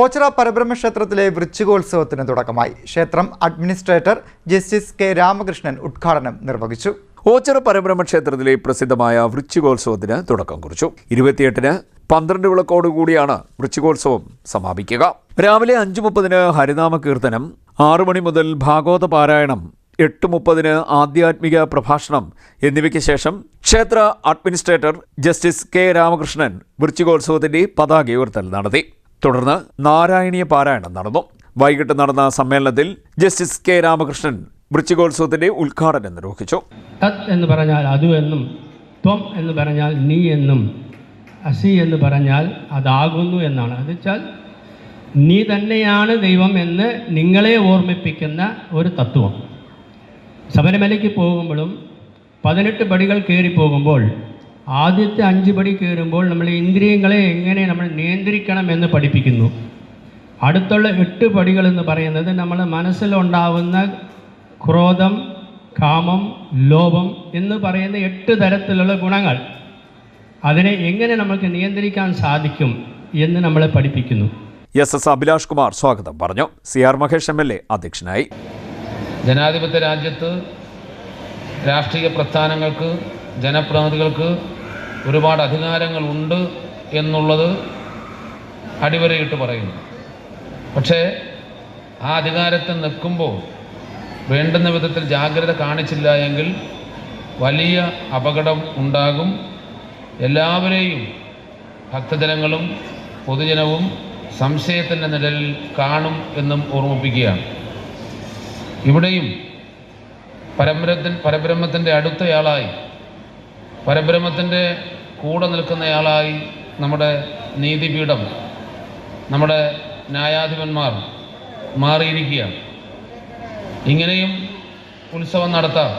ഓച്ചിറ പരബ്രഹ്മ ക്ഷേത്രത്തിലെ വൃശ്ചികോത്സവത്തിന് തുടക്കമായി. ക്ഷേത്രം അഡ്മിനിസ്ട്രേറ്റർ ജസ്റ്റിസ് കെ രാമകൃഷ്ണൻ ഉദ്ഘാടനം നിർവഹിച്ചു. ഓച്ചിറ പരബ്രഹ്മ ക്ഷേത്രത്തിലെ പ്രസിദ്ധമായ വൃശ്ചികോത്സവത്തിന് തുടക്കം കുറിച്ചു. ഇരുപത്തിയെട്ടിന് പന്ത്രണ്ട് വിളക്കോടുകൂടിയാണ് വൃശ്ചികോത്സവം സമാപിക്കുക. രാവിലെ അഞ്ചു മുപ്പതിന് ഹരിനാമ കീർത്തനം ആറു മണി മുതൽ ഭാഗവത പാരായണം എട്ട് മുപ്പതിന് ആധ്യാത്മിക പ്രഭാഷണം എന്നിവയ്ക്ക് ശേഷം ക്ഷേത്ര അഡ്മിനിസ്ട്രേറ്റർ ജസ്റ്റിസ് കെ രാമകൃഷ്ണൻ വൃശ്ചികോത്സവത്തിന്റെ പതാക ഉയർത്തൽ നടത്തി. തുടർന്ന് നാരായണീയ പാരായണം നടന്നു. വൈകിട്ട് നടന്ന സമ്മേളനത്തിൽ ജസ്റ്റിസ് കെ രാമകൃഷ്ണൻ വൃശ്ചികോത്സവത്തിന്റെ ഉദ്ഘാടനം നിർവഹിച്ചു. തത് എന്ന് പറഞ്ഞാൽ അതു എന്നും ത്വം എന്ന് പറഞ്ഞാൽ നീ എന്നും അസി എന്ന് പറഞ്ഞാൽ അതാകുന്നു എന്നാണ്. അത് നീ തന്നെയാണ് ദൈവം എന്ന് നിങ്ങളെ ഓർമ്മിപ്പിക്കുന്ന ഒരു തത്വം. ശബരിമലയ്ക്ക് പോകുമ്പോഴും പതിനെട്ട് പടികൾ കയറി പോകുമ്പോൾ ആദ്യത്തെ അഞ്ച് പടി കയറുമ്പോൾ നമ്മൾ ഇന്ദ്രിയങ്ങളെ എങ്ങനെ നമ്മൾ നിയന്ത്രിക്കണം എന്ന് പഠിപ്പിക്കുന്നു. അടുത്തുള്ള എട്ട് പടികൾ എന്ന് പറയുന്നത് നമ്മൾ മനസ്സിലുണ്ടാവുന്ന ക്രോധം കാമം ലോഭം എന്ന് പറയുന്ന എട്ട് തരത്തിലുള്ള ഗുണങ്ങൾ. അതിനെ എങ്ങനെ നമുക്ക് നിയന്ത്രിക്കാൻ സാധിക്കും എന്ന് നമ്മളെ പഠിപ്പിക്കുന്നു. എസ് എസ് അഭിലാഷ് കുമാർ സ്വാഗതം പറഞ്ഞു. C R Mahesh M L A അധ്യക്ഷനായി. ജനാധിപത്യ രാജ്യത്ത് രാഷ്ട്രീയ പ്രസ്ഥാനങ്ങൾക്ക് ജനപ്രതിനിധികൾക്ക് ഒരുപാട് അധികാരങ്ങളുണ്ട് എന്നുള്ളത് അടിവരയിട്ട് പറയുന്നു. പക്ഷേ ആ അധികാരത്തിൽ നിൽക്കുമ്പോൾ വേണ്ടുന്ന വിധത്തിൽ ജാഗ്രത കാണിച്ചില്ല എങ്കിൽ വലിയ അപകടം ഉണ്ടാകും. എല്ലാവരെയും ഭക്തജനങ്ങളും പൊതുജനവും സംശയത്തിന്റെ നിഴലിൽ കാണും എന്നും ഓർമ്മിപ്പിക്കുകയാണ്. ഇവിടെയും പരബ്രഹ്മത്തിൻ പരബ്രഹ്മത്തിന്റെ അടുത്തയാളായി പരബ്രഹ്മത്തിന്റെ കൂടെ നിൽക്കുന്നയാളായി നമ്മുടെ നീതിപീഠം നമ്മുടെ ന്യായാധിപന്മാർ മാറിയിരിക്കുകയാണ്. ഇങ്ങനെയും ഉത്സവം നടത്താം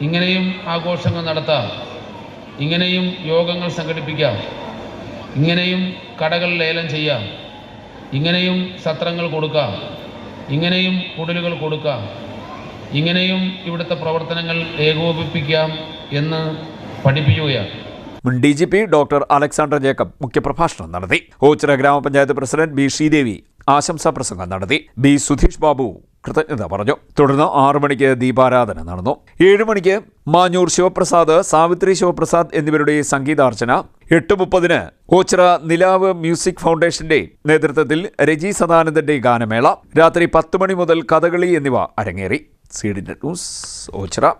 ഇങ്ങനെയും ആഘോഷങ്ങൾ നടത്താം ഇങ്ങനെയും യോഗങ്ങൾ സംഘടിപ്പിക്കാം ഇങ്ങനെയും കടകൾ ലേലം ചെയ്യാം ഇങ്ങനെയും സത്രങ്ങൾ കൊടുക്കാം ഇങ്ങനെയും കുടലുകൾ കൊടുക്കാം ഇങ്ങനെയും ഇവിടുത്തെ പ്രവർത്തനങ്ങൾ ഏകോപിപ്പിക്കാം എന്ന് പഠിപ്പിക്കുകയാണ്. മുൻ D G P doctor Alexander Jacob മുഖ്യപ്രഭാഷണം നടത്തി. ഓച്ചിറ ഗ്രാമപഞ്ചായത്ത് പ്രസിഡന്റ് ബി ശ്രീദേവി ആശംസാ പ്രസംഗം നടത്തി. ബി സുധീഷ് ബാബു കൃതജ്ഞത പറഞ്ഞു. തുടർന്ന് ആറു മണിക്ക് ദീപാരാധന നടന്നു. ഏഴു മണിക്ക് മാഞ്ഞൂർ ശിവപ്രസാദ് സാവിത്രി ശിവപ്രസാദ് എന്നിവരുടെ സംഗീതാർച്ചന. എട്ട് മുപ്പതിന് ഓച്ചിറ നിലാവ് മ്യൂസിക് ഫൗണ്ടേഷന്റെ നേതൃത്വത്തിൽ രജി സദാനന്ദന്റെ ഗാനമേള. രാത്രി പത്ത് മണി മുതൽ കഥകളി എന്നിവ അരങ്ങേറി. സീഡിന്റെ ന്യൂസ് ഓച്ചിറ.